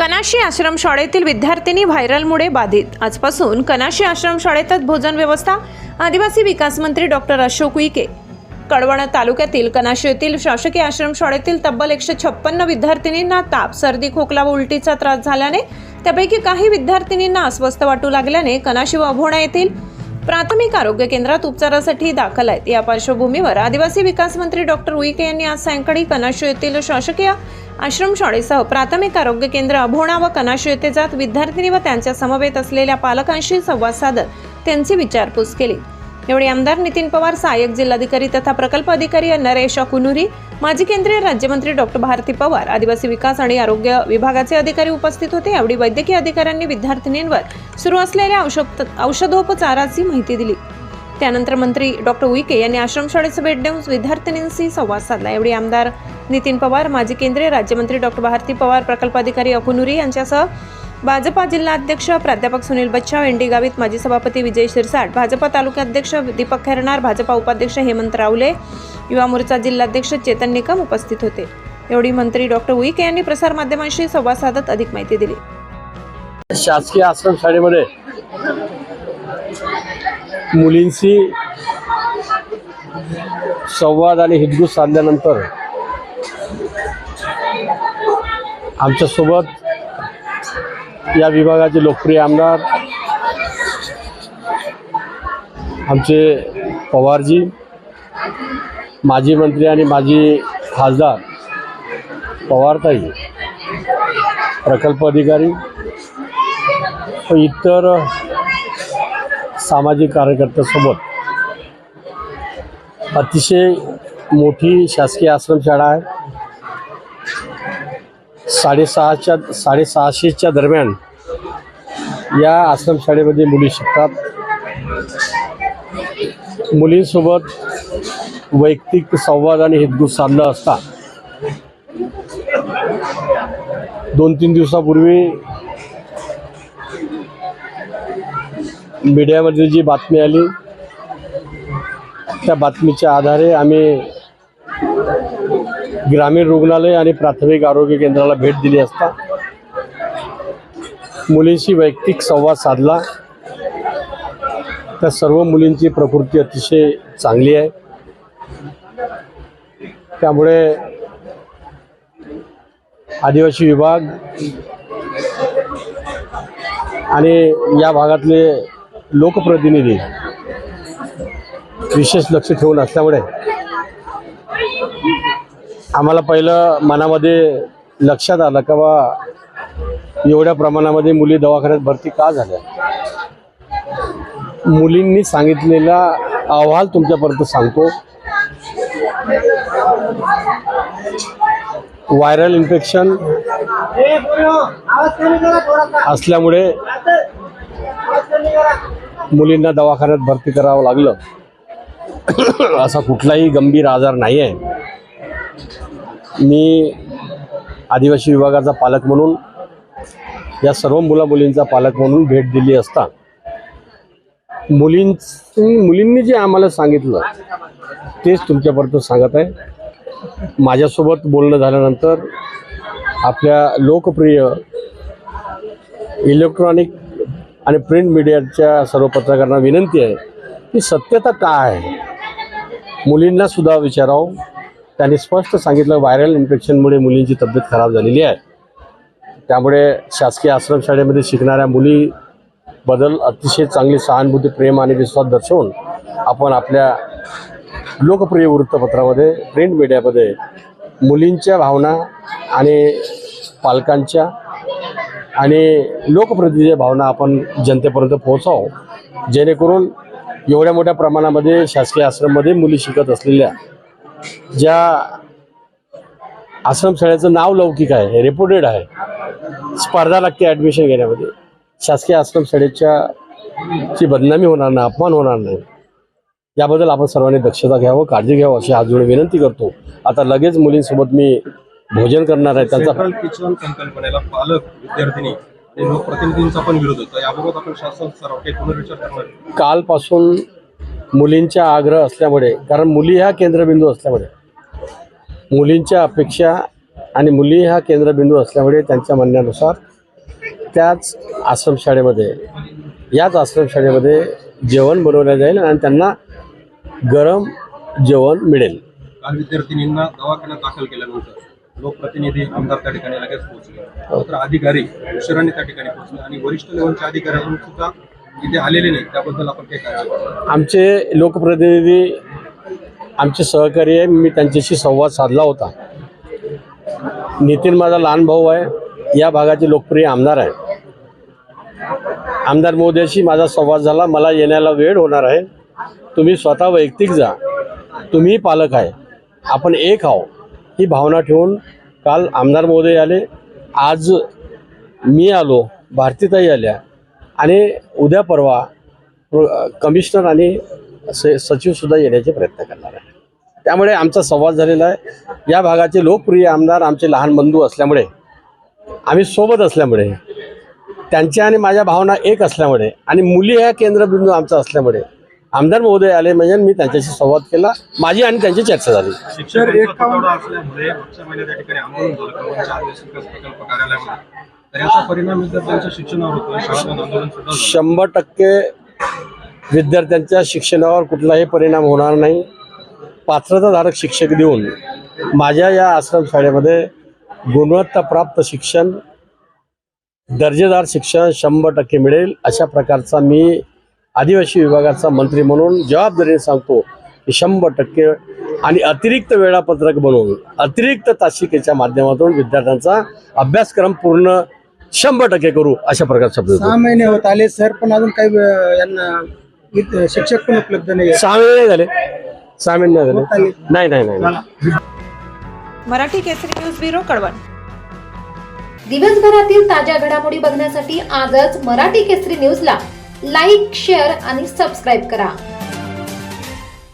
कनाशी आश्रमशाळेतील विद्यार्थिनी व्हायरलमुळे बाधित. आजपासून कनाशी आश्रमशाळेतच भोजन व्यवस्था. आदिवासी विकास मंत्री डॉक्टर अशोक उईके. कडवणा तालुक्यातील कनाशी येथील शासकीय आश्रमशाळेतील तब्बल एकशे छप्पन्न विद्यार्थिनींना ताप सर्दी खोकला व उलटीचा त्रास झाल्याने त्यापैकी काही विद्यार्थिनींना अस्वस्थ वाटू लागल्याने कनाशी व अभोणा येथील प्राथमिक आरोग्य केंद्रात उपचारासाठी दाखल आहेत. या पार्श्वभूमीवर आदिवासी विकास मंत्री डॉक्टर उईके यांनी आज सायंकाळी कनाशू येथील शासकीय आश्रमशाळेसह प्राथमिक आरोग्य केंद्र अभोणा व कनाशू येथे जात विद्यार्थिनी व त्यांच्या समवेत असलेल्या पालकांशी संवाद साधत त्यांची विचारपूस केली. यावेळी आमदार नितीन पवार सहाय्यक जिल्हाधिकारी तथा प्रकल्प अधिकारी नरेश कुनुरी माजी केंद्रीय राज्यमंत्री डॉक्टर भारती पवार आदिवासी विकास आणि आरोग्य विभागाचे अधिकारी उपस्थित होते. यावेळी वैद्यकीय अधिकाऱ्यांनी विद्यार्थिनींवर सुरू असलेल्या औषध औषधोपचाराची माहिती दिली. त्यानंतर मंत्री डॉक्टर उईके यांनी आश्रमशाळेचं भेट देऊन विद्यार्थिनींशी संवाद साधला. यावेळी आमदार नितीन पवार माजी केंद्रीय राज्यमंत्री डॉक्टर भारती पवार प्रकल्प अधिकारी अकुनुरी यांच्यासह भाजपा जिल्हाध्यक्ष प्राध्यापक सुनील बच्छाव एनडी गावित माजी सभापती विजय शिरसाट भाजपा तालुकाध्यक्ष दीपक खैरनार भाजपा उपाध्यक्ष हेमंत रावले युवा मोर्चा जिल्हाध्यक्ष चेतन निकम उपस्थित होते. एवढी मंत्री डॉक्टर उईके यांनी प्रसारमाध्यमांशी संवाद साधत अधिक माहिती दिली. शासकीय आश्रमशाळेमध्ये मुलींशी संवाद आणि हितगुज साधल्यानंतर आमच्यासोबत या विभागाचे लोकप्रिय आमदार आमचे पवारजी माजी मंत्री आणि माजी खासदार पवारताई प्रकल्प अधिकारी व इतर सामाजिक कार्यकर्त्यासोबत अतिशय मोठी शासकीय आश्रमशाळा आहे. साडेसहाच्या साडेसहाशेच्या दरम्यान या आश्रमशाळेमध्ये मुली शिकतात. मुलींसोबत वैयक्तिक संवाद आणि हितगुज साधला असता दोन तीन दिवसापूर्वी मीडियामध्ये जी बातमी आली त्या बातमीच्या आधारे आम्ही ग्रामीण रुग्णालय आणि प्राथमिक आरोग्य केंद्राला भेट दिली असता मुलींशी वैयक्तिक संवाद साधला. त्या सर्व मुलींची प्रकृती अतिशय चांगली आहे. त्यामुळे आदिवासी विभाग आणि या भागातले लोकप्रतिनिधी विशेष लक्ष ठेवून असल्यामुळे आम्हाला पहिलं मनामध्ये लक्षात आलं का बा एवढ्या प्रमाणामध्ये मुली दवाखान्यात भरती का झाल्या? मुलींनी सांगितलेला अहवाल तुमच्यापर्यंत सांगतो. व्हायरल इन्फेक्शन असल्यामुळे मुलींना दवाखान्यात भरती करावं लागलं. असा कुठलाही गंभीर आजार नाही आहे मी आदिवासी विभागाचा पालक म्हणून या सर्व मुलामुलींचा पालक म्हणून भेट दिली असता मुलीं मुलींनी जे आम्हाला सांगितलं तेच तुमच्यापर्यंत सांगत आहे. माझ्यासोबत बोलणं झाल्यानंतर आपल्या लोकप्रिय इलेक्ट्रॉनिक आणि प्रिंट मीडियाच्या सर्व पत्रकारांना विनंती आहे की सत्यता काय आहे? मुलींनासुद्धा विचारावं. त्यांनी स्पष्ट सांगितलं व्हायरल इन्फेक्शनमुळे मुलींची तब्येत खराब झालेली आहे. त्यामुळे शासकीय आश्रमशाळेमध्ये शिकणाऱ्या मुलीबद्दल अतिशय चांगली सहानुभूती प्रेम आणि विश्वास दर्शवून आपण आपल्या लोकप्रिय वृत्तपत्रामध्ये प्रिंट मीडियामध्ये मुलींच्या भावना आणि पालकांच्या आणि लोकप्रतिनिधीच्या भावना आपण जनतेपर्यंत पोहोचावं. जेणेकरून एवढ्या मोठ्या प्रमाणामध्ये शासकीय आश्रममध्ये मुली शिकत असलेल्या ज्या आश्रमशाळेचं नाव लौकिक आहे रेपुटेड आहे. स्पर्धा लागते ॲडमिशन घेण्यामध्ये. शासकीय आश्रमशाळेच्या ची बदनामी होणार नाही अपमान होणार नाही. याबद्दल आपण सर्वांनी दक्षता घ्यावं काळजी घ्यावं अशी हात जोडून विनंती करतो. आता लगेच मुलींसोबत मी भोजन करणार आहे त्यांचा संकल्पनेला पालक विद्यार्थिनी लोकप्रतिनिधींचा पण विरोध होतो. याबाबत आपण शासन? कालपासून मुलींचा आग्रह असल्यामुळे कारण मुली हा केंद्रबिंदू असल्यामुळे. मुलींच्या अपेक्षा आणि मुली हा केंद्रबिंदू असल्यामुळे त्यांच्या म्हणण्यानुसार त्याच आश्रमशाळेमध्ये याच आश्रमशाळेमध्ये जेवण बनवलं जाईल आणि त्यांना गरम जेवण मिळेल. काल विद्यार्थिनींना दवाखान्यात दाखल केल्यानंतर लोकप्रतिनिधी आमदार त्या ठिकाणी लगेच पोहोचले. मात्र अधिकारी उशिराने त्या ठिकाणी पोहोचले आणि वरिष्ठ लेवलच्या अधिकारी सुद्धा इथे आलेले नाही त्याबद्दल आपण काय करायचं आमचे लोकप्रतिनिधी आमचे सहकारी आहे मी त्यांच्याशी संवाद साधला होता. नितीन माझा लहान भाऊ आहे या भागाचे लोकप्रिय आमदार आहे. आमदार महोदयाशी माझा संवाद झाला मला येण्याला वेळ होणार आहे. तुम्ही स्वतः वैयक्तिक जा तुम्ही पालक आहे आपण एक आहो ही भावना ठेवून काल आमदार महोदय आले आज मी आलो भारतीताई आल्या आणि उद्या परवा प्र- कमिशनर आणि सचिवसुद्धा येण्याचे प्रयत्न करणार आहे त्यामुळे आमचा संवाद झालेला आहे या भागाचे लोकप्रिय आमदार आमचे लहान बंधू असल्यामुळे आम्ही सोबत असल्यामुळे त्यांच्या आणि माझ्या भावना एक असल्यामुळे आणि मुली ह्या केंद्रबिंदू आमचा असल्यामुळे आमदार महोदय आले म्हणजे मी त्यांच्याशी संवाद केला माझी आणि त्यांची चर्चा झाली असल्यामुळे तर याचा परिणाम शिक्षणावर होतो. आंदोलन सुद्धा झालं. शंभर टक्के विद्यार्थ्यांच्या शिक्षणावर कुठलाही परिणाम होणार नाही. पात्रताधारक शिक्षक देऊन माझ्या या आश्रमशाळेमध्ये गुणवत्ताप्राप्त शिक्षण दर्जेदार शिक्षण शंभर टक्के मिळेल अशा प्रकारचा मी आदिवासी विभागाचा मंत्री म्हणून जबाबदारीने सांगतो की शंभर टक्के आणि अतिरिक्त वेळापत्रक बनवून अतिरिक्त तासिकेच्या माध्यमातून विद्यार्थ्यांचा अभ्यासक्रम पूर्ण शंभर टक्के करू अशा प्रकारचा शब्द देतो. सहा महिने होत आले सर पण अजून काही अं, यांना शिक्षक पण उपलब्ध नाही सहा महिने नाही झाले. सहा महिने नाही झाले. नाही नाही नाही. Marathi Kesari news bureau Kalwan. दिवसभरातील ताज्या घडामोडी बघण्यासाठी आजच मराठी केसरी न्यूजला लाईक शेअर आणि सबस्क्राईब करा.